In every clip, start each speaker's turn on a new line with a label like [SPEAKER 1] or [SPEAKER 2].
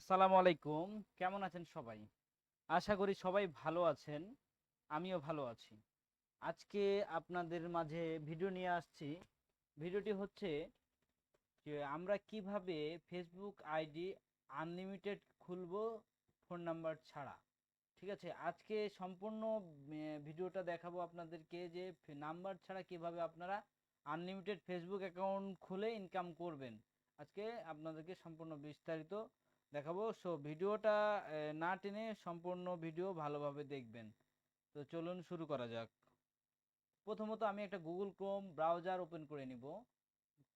[SPEAKER 1] আসসালামু আলাইকুম। কেমন আছেন সবাই? আশা করি সবাই ভালো আছেন, আমিও ভালো আছি। আজকে আপনাদের মাঝে ভিডিও নিয়ে আসছি। ভিডিওটি হচ্ছে যে আমরা কীভাবে ফেসবুক আইডি আনলিমিটেড খুলবো ফোন নাম্বার ছাড়া। ঠিক আছে? আজকে সম্পূর্ণ ভিডিওটা দেখাবো আপনাদেরকে যে নাম্বার ছাড়া কীভাবে আপনারা আনলিমিটেড ফেসবুক অ্যাকাউন্ট খুলে ইনকাম করবেন। আজকে আপনাদেরকে সম্পূর্ণ বিস্তারিত দেখাবো। সো ভিডিওটা না টেনে সম্পূর্ণ ভিডিও ভালোভাবে দেখবেন। তো চলুন শুরু করা যাক। প্রথমত আমি একটা গুগল ক্রোম ব্রাউজার ওপেন করে নিব।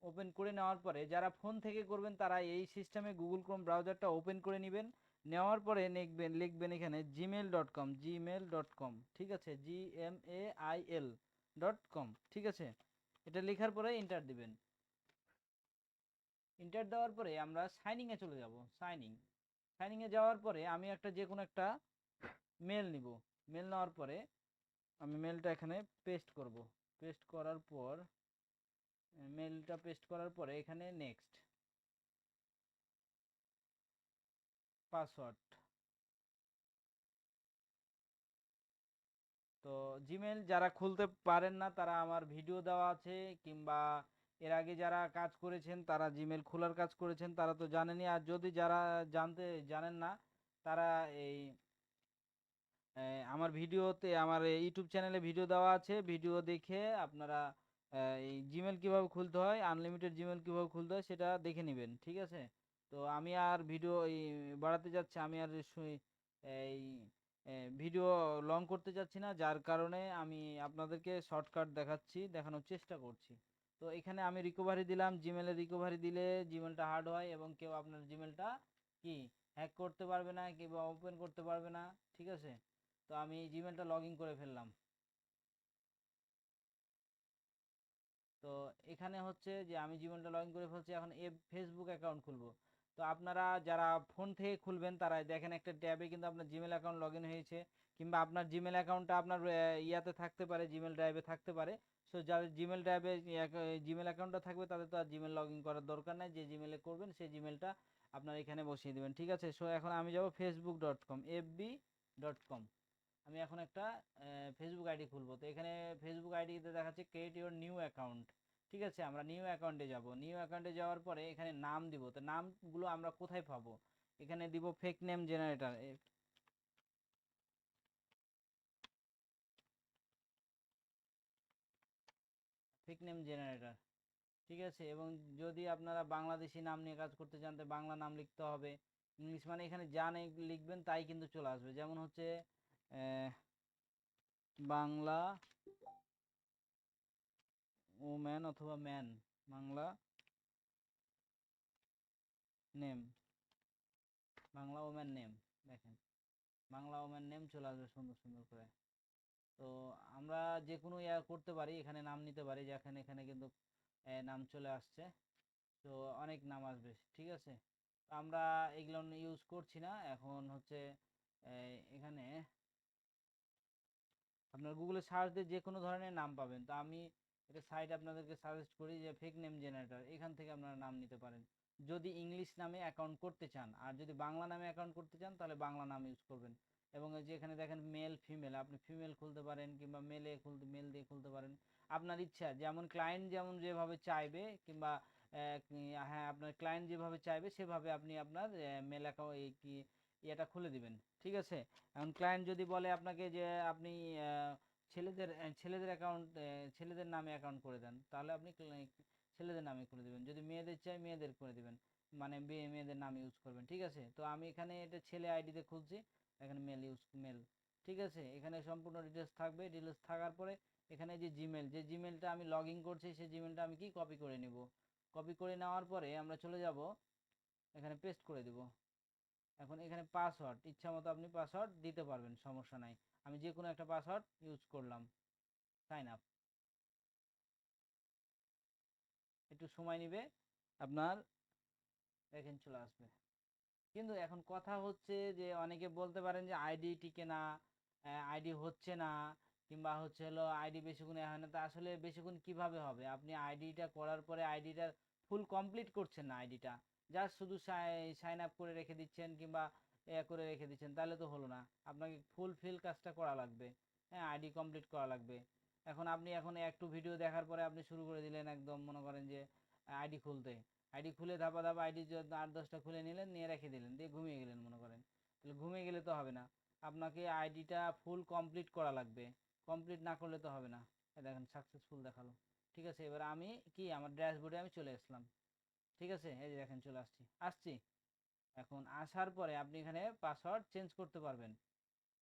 [SPEAKER 1] ওপেন করে নেওয়ার পরে যারা ফোন থেকে করবেন, তারা এই সিস্টেমে গুগল ক্রোম ব্রাউজারটা ওপেন করে নেবেন। নেওয়ার পরে লিখবেন লিখবেন এখানে Gmail dot com Gmail dot com ঠিক আছে? G M A I L dot com ঠিক আছে? এটা লেখার পরে এন্টার দিবেন। এন্টার দেওয়ার পরে আমরা সাইনিং এ চলে যাব সাইনিং সাইনিং এ যাওয়ার পরে আমি একটা যে কোনো একটা মেল নিব। মেল নেওয়ার পরে আমি মেলটা এখানে পেস্ট করব। পেস্ট করার পর মেলটা পেস্ট করার পরে এখানে নেক্সট পাসওয়ার্ড তো জিমেল যারা খুলতে পারেন না, তারা আমার ভিডিও দেওয়া আছে কিংবা এর আগে যারা কাজ করেছেন, তারা জিমেল খোলার কাজ করেছেন, তারা তো জানেনই। আর যদি যারা জানতে, জানেন না, তারা এই আমার ভিডিওতে, আমার ইউটিউব চ্যানেলে ভিডিও দেওয়া আছে। ভিডিও দেখে আপনারা এই জিমেল কীভাবে খুলতে হয় আনলিমিটেড জিমেল কীভাবে খুলতে হয়, সেটা দেখে নেবেন, ঠিক আছে? তো আমি আর ভিডিও এই বাড়াতে যাচ্ছি, আমি আর এই ভিডিও লং করতে যাচ্ছি না, যার কারণে আমি আপনাদেরকে শর্টকাট দেখাচ্ছি, দেখানোর চেষ্টা করছি। তো এখানে আমি রিকভারি দিলাম জিমেলে রিকভারি দিলে জিমেলটা হার্ড হয় এবং কেউ আপনার জিমেলটা কি হ্যাক করতে পারবে না কিংবা ওপেন করতে পারবে না, ঠিক আছে? তো আমি জিমেলটা লগ করে ফেললাম। তো এখানে হচ্ছে যে আমি জিমেলটা লগ করে ফেলছি, এখন এ ফেসবুক অ্যাকাউন্ট খুলবো। তো আপনারা যারা ফোন থেকে খুলবেন, তারা দেখেন একটা ট্যাবে কিন্তু আপনার জিমেল অ্যাকাউন্ট লগ হয়েছে। কিংবা আপনার জিমেল অ্যাকাউন্টটা আপনার ইয়াতে থাকতে পারে জিমেল ড্রাইভে থাকতে পারে। সো যাদের জিমেল ড্রাইভে জিমেল অ্যাকাউন্টটা থাকবে, তাদের তো আর জিমেল লগ ইন করার দরকার নাই। যে জিমেলে করবেন, সেই জিমেলটা আপনার এখানে বসিয়ে দেবেন। ঠিক আছে? সো এখন আমি যাব Facebook dot com FB dot com আমি এখন একটা ফেসবুক আইডি খুলবো। তো এখানে ফেসবুক আইডিতে দেখাচ্ছে ক্রিয়েট ইউর নিউ অ্যাকাউন্ট ঠিক আছে? আমরা নিউ অ্যাকাউন্টে যাব। নিউ অ্যাকাউন্টে যাওয়ার পরে এখানে নাম দিব। তো নামগুলো আমরা কোথায় পাবো? এখানে দিব fake name generator fake name generator, ঠিক আছে? এবং যদি আপনারা বাংলাদেশি নাম নিয়ে কাজ করতে চান তো বাংলা নাম লিখতে হবে। ইংলিশ মানে এখানে যা লিখবেন, তাই কিন্তু চলে আসবে। যেমন হচ্ছে বাংলা ওম্যান অথবা man, Bangla name, Bangla woman name, দেখেন। বাংলা ওম্যান নেম চলে আসবে সুন্দর সুন্দর করে। তো আমরা যে কোনো ইয়া করতে পারি, এখানে নাম নিতে পারি, যেখানে, এখানে কিন্তু নাম চলে আসছে। তো অনেক নাম আসবে, ঠিক আছে? আমরা এগুলো ইউজ করছি না। এখন হচ্ছে এখানে আপনার গুগলে সার্চ দিয়ে যে কোনো ধরনের নাম পাবেন। তো আমি এটা সাইট আপনাদেরকে সাজেস্ট করি যে ফেক নেম জেনারেটর এখান থেকে আপনারা নাম নিতে পারেন। যদি ইংলিশ নামে অ্যাকাউন্ট করতে চান, আর যদি বাংলা নামে অ্যাকাউন্ট করতে চান, তাহলে বাংলা নাম ইউজ করবেন। এবং যে এখানে দেখেন মেল ফিমেল আপনি ফিমেল খুলতে পারেন কিংবা মেলে খুলতে মেল দিয়ে খুলতে পারেন। আপনার ইচ্ছা, যেমন ক্লায়েন্ট যেমন যেভাবে চাইবে কিংবা হ্যাঁ আপনার ক্লায়েন্ট যেভাবে চাইবে, সেভাবে আপনি আপনার মেল অ্যাকাউন্ট কি, ইয়েটা খুলে দিবেন, ঠিক আছে? এখন ক্লায়েন্ট যদি বলে আপনাকে যে আপনি ছেলেদের ছেলেদের অ্যাকাউন্ট ছেলেদের নামে অ্যাকাউন্ট করে দেন, তাহলে আপনি ছেলেদের নামে করে দিবেন। যদি মেয়েদের চাই, মেয়েদের করে দিবেন মানে মেয়ে, মেয়েদের নাম ইউজ করবেন, ঠিক আছে? তো আমি এখানে এটা ছেলে আইডিতে খুলছি। এখানে মেল ইউজ মেল ঠিক আছে? এখানে সম্পূর্ণ ডিটেলস থাকবে। ডিটেলস থাকার পরে এখানে যে জিমেল যে জিমেলটা আমি লগ ইন করছি, সেই জিমেলটা আমি কি কপি করে নিব? কপি করে নেওয়ার পরে আমরা চলে যাব, এখানে পেস্ট করে দিব। এখন এখানে পাসওয়ার্ড ইচ্ছা মতো আপনি পাসওয়ার্ড দিতে পারবেন, সমস্যা নাই। আমি যে কোনো একটা পাসওয়ার্ড ইউজ করলাম। সাইন আপ একটু সময় নিবে, আপনার এখানে চলে আসবে। কিন্তু এখন কথা হচ্ছে যে অনেকে বলতে পারেন যে আইডি টিকে না আইডি হচ্ছে না, কিংবা হচ্ছে হলো আইডি বেশিক্ষণ হয় না। তা আসলে বেশিক্ষণ কীভাবে হবে? আপনি আইডিটা করার পরে আইডিটার ফুল কমপ্লিট করছেন না আইডিটা জাস্ট শুধু সাইন আপ করে রেখে দিচ্ছেন কিংবা এ করে রেখে দিচ্ছেন, তাহলে তো হলো না। আপনাকে ফুল ফিল কাজটা করা লাগবে। হ্যাঁ আইডি কমপ্লিট করা লাগবে। এখন আপনি, এখন একটু ভিডিও দেখার পরে আপনি শুরু করে দিলেন একদম মনে করেন যে আইডি খুলতে। আইডি খুলে ধাপা ধাপা আইডি আট দশটা খুলে নিলেন, নিয়ে রেখে দিলেন, দিয়ে ঘুমিয়ে গেলেন মনে করেন। তাহলে ঘুমিয়ে গেলে তো হবে না। আপনাকে আইডিটা ফুল কমপ্লিট করা লাগবে। কমপ্লিট না করলে তো হবে না। দেখেন সাকসেসফুল দেখাল। ঠিক আছে, এবার আমি কি, আমার ড্যাশবোর্ডে আমি চলে আসলাম। ঠিক আছে, এই যে দেখেন, চলে আসছি। আসছি। এখন আসার পরে আপনি এখানে পাসওয়ার্ড চেঞ্জ করতে পারবেন।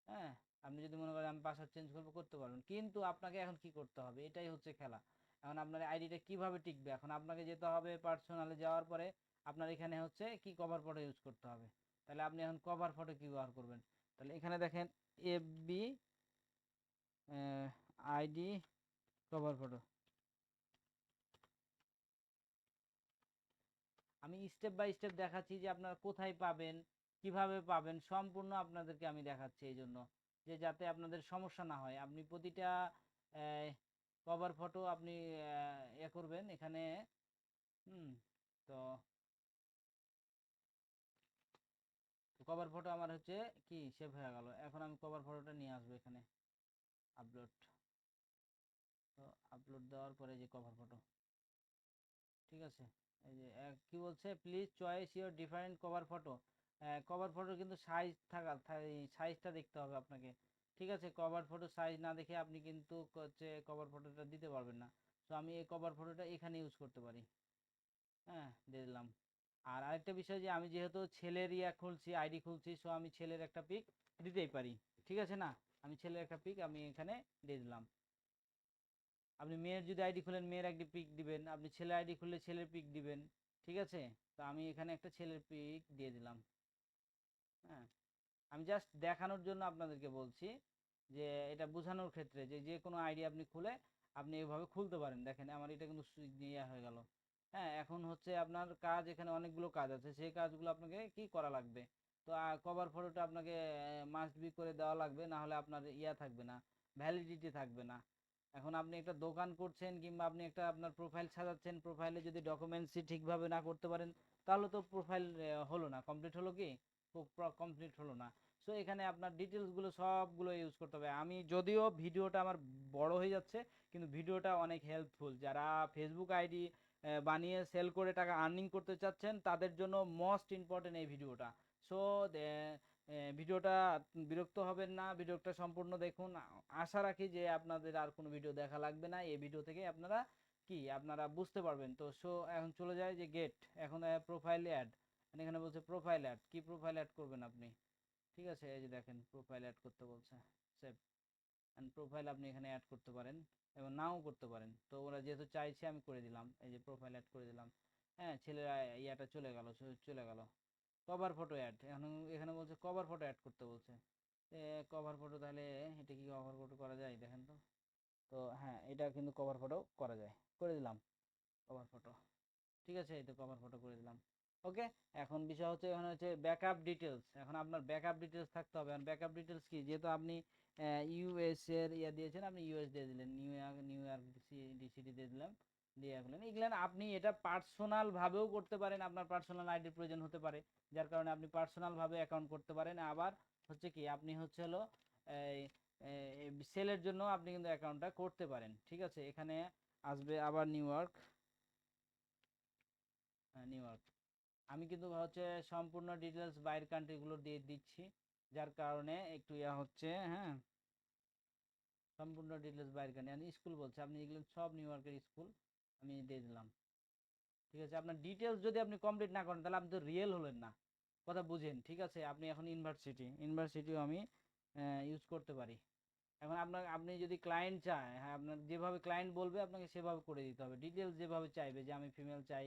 [SPEAKER 1] হ্যাঁ আপনি যদি মনে করেন আমি পাসওয়ার্ড চেঞ্জ করব, করতে পারবেন। কিন্তু আপনাকে এখন কি করতে হবে? এটাই হচ্ছে খেলা। এখন আপনার আইডিটা কীভাবে টিকবে? এখন আপনাকে যেতে হবে পার্সোনালে যাওয়ার পরে আপনার এখানে হচ্ছে কি কভার ফটো ইউজ করতে হবে। তাহলে আপনি এখন কভার ফটো কি ব্যবহার করবেন। তাহলে এখানে দেখেন F B ID cover photo আমি স্টেপ বাই স্টেপ দেখাচ্ছি যে আপনারা কোথায় পাবেন, কীভাবে পাবেন, সম্পূর্ণ আপনাদেরকে আমি দেখাচ্ছি এই জন্য। যে যাতে আপনাদের সমস্যা না হয়। আপনি প্রতিটা কভার ফটো আপনি এ করবেন এখানে। হুম, তো কভার ফটো আমার হচ্ছে কি সেভ হয়ে গেল। এখন আমি কভার ফটোটা নিয়ে আসব এখানে আপলোড তো আপলোড দেওয়ার পরে যে কভার ফটো ঠিক আছে? এই যে কি বলছে? Please choice your different cover photo cover photo কিন্তু সাইজ থাকা সাইজটা দেখতে হবে আপনাকে। ঠিক আছে কভার ফটো সাইজ না দেখে আপনি কিন্তু হচ্ছে কভার ফটোটা দিতে পারবেন না। তো আমি এই কভার ফটোটা এখানে ইউজ করতে পারি। হ্যাঁ দিয়ে দিলাম। আর আরেকটা বিষয় যে, আমি যেহেতু ছেলের ইয়া খুলছি আইডি খুলছি সো আমি ছেলের একটা পিক দিতেই পারি। ঠিক আছে না? আমি ছেলের একটা পিক আমি এখানে দিয়ে দিলাম। আপনি মেয়ের যদি আইডি খুলেন, মেয়ের একটি পিক দিবেন। আপনি ছেলের আইডি খুললে ছেলের পিক দিবেন। ঠিক আছে? তো আমি এখানে একটা ছেলের পিক দিয়ে দিলাম। হ্যাঁ আমি জাস্ট দেখানোর জন্য আপনাদেরকে বলছি। যে এটা বোঝানোর ক্ষেত্রে যে যে কোনো আইডি আপনি খুলে আপনি এভাবে খুলতে পারেন। দেখেন আমার এটা কিন্তু ইয়ে হয়ে গেল। হ্যাঁ এখন হচ্ছে আপনার কাজ এখানে অনেকগুলো কাজ আছে। সেই কাজগুলো আপনাকে কি করা লাগবে? তো কভার ফটোটা আপনাকে মাস্ট বি করে দেওয়া লাগবে। না হলে আপনার ইয়া থাকবে না ভ্যালিডিটি থাকবে না। এখন আপনি একটা দোকান করছেন কিংবা আপনি একটা আপনার প্রোফাইল সাজাচ্ছেন প্রোফাইলে যদি ডকুমেন্টসই ঠিকভাবে না করতে পারেন, তাহলে তো প্রোফাইল হলো না। কমপ্লিট হলো কি? কমপ্লিট হলো না। সো এখানে আপনার ডিটেলসগুলো সবগুলো ইউজ করতে হবে। আমি যদিও ভিডিওটা আমার বড় হয়ে যাচ্ছে, কিন্তু ভিডিওটা অনেক হেল্পফুল যারা ফেসবুক আইডি বানিয়ে সেল করে টাকা আর্নিং করতে চাচ্ছেন, তাদের জন্য মোস্ট ইম্পর্টেন্ট এই ভিডিওটা। সো ভিডিওটা বিরক্ত হবেন না, ভিডিওটা সম্পূর্ণ দেখুন। আশা রাখি যে আপনাদের আর কোনো ভিডিও দেখা লাগবে না। এই ভিডিও থেকে আপনারা কি, আপনারা বুঝতে পারবেন। তো সো এখন চলে যায় যে গেট এখন প্রোফাইল অ্যাড এখানে বলছে প্রোফাইল অ্যাড কি প্রোফাইল অ্যাড করবেন আপনি? ঠিক আছে, এই যে দেখেন প্রোফাইল অ্যাড করতে বলছে সেভ অ্যান্ড প্রোফাইল আপনি এখানে অ্যাড করতে পারেন এবং নাও করতে পারেন। তো ওরা যেহেতু চাইছে, আমি করে দিলাম, এই যে প্রোফাইল অ্যাড করে দিলাম। হ্যাঁ ছেলেরা ইয়াটা চলে গেল চলে গেল। কভার ফটো অ্যাড এখন এখানে বলছে কভার ফটো অ্যাড করতে বলছে। কভার ফটো তাহলে এটা কি কভার ফটো করা যায়? দেখেন তো। তো হ্যাঁ এটা কিন্তু কভার ফটো করা যায়। করে দিলাম কভার ফটো ঠিক আছে, এই তো কভার ফটো করে দিলাম। ওকে এখন বিষয় হচ্ছে, এখানে হচ্ছে ব্যাকআপ ডিটেলস এখন আপনার ব্যাকআপ ডিটেলস থাকতে হবে। আর ব্যাকআপ ডিটেলস কি? যেহেতু আপনি ইউএস এর ইয়া দিয়েছেন, আপনি ইউএস দিয়ে দিলেন। নিউ ইয়র্ক নিউ ইয়র্ক ডিসিটি দিয়ে দিলাম। দিয়ে রাখলেন এগুলো আপনি এটা পার্সোনাল ভাবেও করতে পারেন। আপনার পার্সোনাল আইডির প্রয়োজন হতে পারে। যার কারণে আপনি পার্সোনাল ভাবে অ্যাকাউন্ট করতে পারেন। আবার হচ্ছে কি? আপনি হচ্ছে হলো সেলের জন্য আপনি কিন্তু অ্যাকাউন্টটা করতে পারেন। ঠিক আছে? এখানে আসবে আবার নিউ ইয়র্ক নিউ ইয়র্ক আমি কিন্তু হচ্ছে সম্পূর্ণ ডিটেলস বাইরের কান্ট্রিগুলো দিয়ে দিচ্ছি। যার কারণে একটু ইয়া হচ্ছে হ্যাঁ? সম্পূর্ণ ডিটেলস বাইরের কান্ট্রি স্কুল বলছে, আপনি এগুলো সব নিউ ইয়র্কের স্কুল আমি দিয়ে দিলাম। ঠিক আছে, আপনার ডিটেলস যদি আপনি কমপ্লিট না করেন, তাহলে আপনি তো রিয়েল হলেন না। কথা বুঝেন, ঠিক আছে? আপনি এখন ইউনিভার্সিটি ইউনিভার্সিটিও আমি ইউজ করতে পারি। এখন আপনার, আপনি যদি ক্লায়েন্ট চায় হ্যাঁ আপনার যেভাবে ক্লায়েন্ট বলবে, আপনাকে সেভাবে করে দিতে হবে। ডিটেলস যেভাবে চাইবে, যে আমি ফিমেল চাই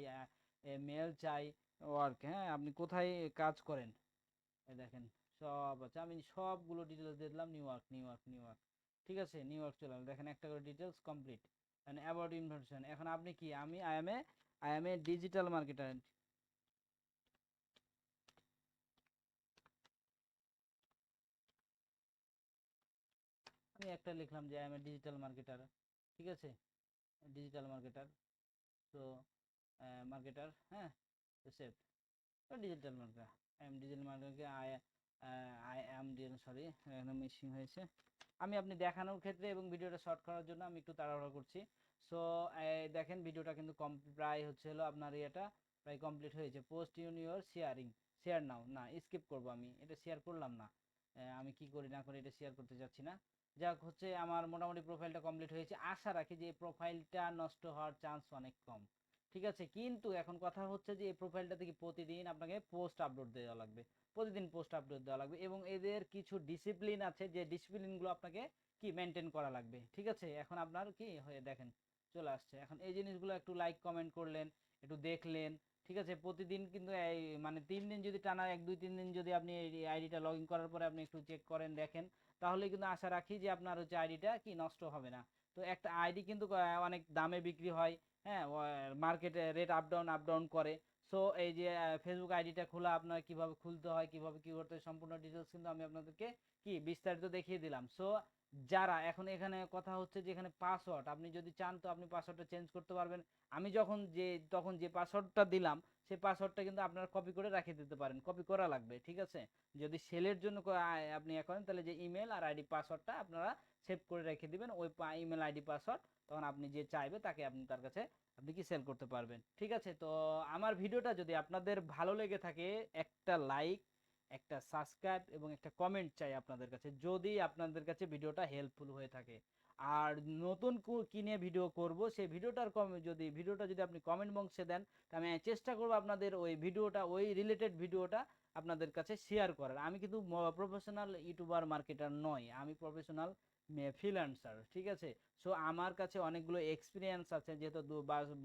[SPEAKER 1] মেল চাই ওয়ার্ক হ্যাঁ? আপনি কোথায় কাজ করেন? দেখেন, সব আছে। আমি সবগুলো ডিটেলস দিয়ে দিলাম New York New York New York ঠিক আছে? নিউ ইয়র্ক চলে গেলো। দেখেন, একটা করে details complete and about information এখন আপনি কি? আমি I am a I am a digital marketer আমি একটা লিখলাম যে I am a digital marketer ঠিক আছে? ডিজিটাল মার্কেটার তো মার্কেটার হ্যাঁ? Save digital marketer I am digital মার্কাকে I I am digital sorry, এখানে মিসিং হয়েছে। আমি আপনি দেখানোর ক্ষেত্রে এবং ভিডিওটা শর্ট করার জন্য আমি একটু তাড়াহুড়ো করছি। সো দেখেন ভিডিওটা কিন্তু কম, প্রায় হচ্ছে হলো আপনার ইয়েটা প্রায় কমপ্লিট হয়েছে। পোস্ট ইউন শেয়ারিং, শেয়ার নাও, না, স্কিপ করব আমি, এটা শেয়ার করলাম না। আমি কি করি না করি এটা শেয়ার করতে যাচ্ছি না। যাক, হচ্ছে আমার মোটামুটি প্রোফাইলটা কমপ্লিট হয়েছে। আশা রাখি যে প্রোফাইলটা নষ্ট হওয়ার চান্স অনেক কম। ঠিক আছে? কিন্তু এখন কথা হচ্ছে যে, এই প্রোফাইলটা থেকে প্রতিদিন আপনাকে পোস্ট আপলোড দেওয়া লাগবে। প্রতিদিন পোস্ট আপলোড দেওয়া লাগবে এবং এদের কিছু ডিসিপ্লিন আছে যে ডিসিপ্লিনগুলো আপনাকে কি মেনটেন করা লাগবে। ঠিক আছে? এখন আপনার কি হয়ে, দেখেন, চলে আসছে। এখন এই জিনিসগুলো একটু লাইক কমেন্ট করলেন, একটু দেখলেন, ঠিক আছে? প্রতিদিন কিন্তু এই মানে তিন দিন যদি টানা এক, দুই, তিন দিন যদি আপনি আইডিটা লগ ইন করার পরে আপনি একটু চেক করেন, দেখেন, তাহলে কিন্তু আশা রাখি যে আপনার হচ্ছে আইডিটা কি নষ্ট হবে না। তো একটা আইডি কিন্তু অনেক দামে বিক্রি হয়। হ্যাঁ মার্কেটে rate up down up down করে। সো এই যে ফেসবুক আইডিটা খোলা আপনার কীভাবে খুলতে হয়, কীভাবে কি করতে হয়, সম্পূর্ণ ডিটেলস কিন্তু আমি আপনাদেরকে কি বিস্তারিত দেখিয়ে দিলাম। সো যারা, এখন এখানে কথা হচ্ছে যে এখানে পাসওয়ার্ড আপনি যদি চান তো আপনি পাসওয়ার্ডটা চেঞ্জ করতে পারবেন। আমি যখন যে, তখন যে পাসওয়ার্ডটা দিলাম, সেই পাসওয়ার্ডটা কিন্তু আপনারা কপি করে রেখে দিতে পারেন কপি করা লাগবে, ঠিক আছে? যদি সেলের জন্য আপনি ইয়ে করেন, তাহলে যে ইমেল আর আইডি পাসওয়ার্ডটা আপনারা সেভ করে রেখে দিবেন, ওই ইমেল আইডি পাসওয়ার্ড তখন আপনি যে চাইবে তাকে আপনি তার কাছে, আপনি কি সেল করতে পারবেন, ঠিক আছে? তো আমার ভিডিওটা যদি আপনাদের ভালো লেগে থাকে, একটা লাইক একটা সাবস্ক্রাইব এবং একটা কমেন্ট চাই আপনাদের কাছে, যদি আপনাদের কাছে ভিডিওটা হেল্পফুল হয়ে থাকে। আর নতুন কো- নিয়ে ভিডিও করব, সেই ভিডিওটার কম, যদি, ভিডিওটা যদি আপনি কমেন্ট বক্সে দেন আমি চেষ্টা করব আপনাদের ওই ভিডিওটা, ওই রিলেটেড ভিডিওটা আপনাদের কাছে শেয়ার করার। আমি কিন্তু প্রফেশনাল ইউটিউবার মার্কেটার নয়, আমি প্রফেশনাল ফ্রিল্যান্সার ঠিক আছে? সো আমার কাছে অনেকগুলো এক্সপিরিয়েন্স আছে, যেহেতু দু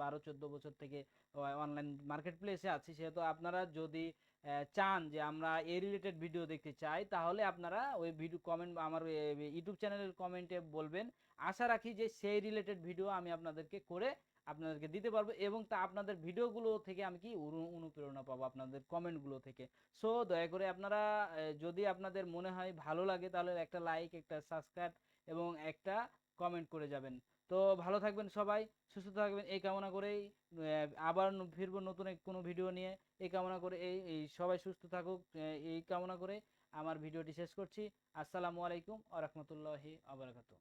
[SPEAKER 1] বারো, চোদ্দ বছর থেকে অনলাইন মার্কেট প্লেসে আছি, সেহেতু আপনারা যদি চান যে আমরা এই রিলেটেড ভিডিও দেখতে চাই, তাহলে আপনারা ওই ভিডিও কমেন্ট আমার ইউটিউব চ্যানেলের কমেন্টে বলবেন। আশা রাখি যে সেই রিলেটেড ভিডিও আমি আপনাদেরকে করে আপনাদেরকে দিতে পারব এবং তা আপনাদের ভিডিওগুলো থেকে আমি কি অনুপ্রেরণা পাবো আপনাদের কমেন্টগুলো থেকে। সো দয়া করে আপনারা যদি আপনাদের মনে হয় ভালো লাগে, তাহলে একটা লাইক একটা সাবস্ক্রাইব এবং একটা কমেন্ট করে যাবেন। তো ভালো থাকবেন সবাই, সুস্থ থাকবেন, এই কামনা করেই আবার ফিরবো নতুন এক, কোনো ভিডিও নিয়ে। এই কামনা করে, এই এই সবাই সুস্থ থাকুক এই কামনা করে আমার ভিডিওটি শেষ করছি। আসসালামু আলাইকুম আ রহমতুল্লাহি আবরাকাতু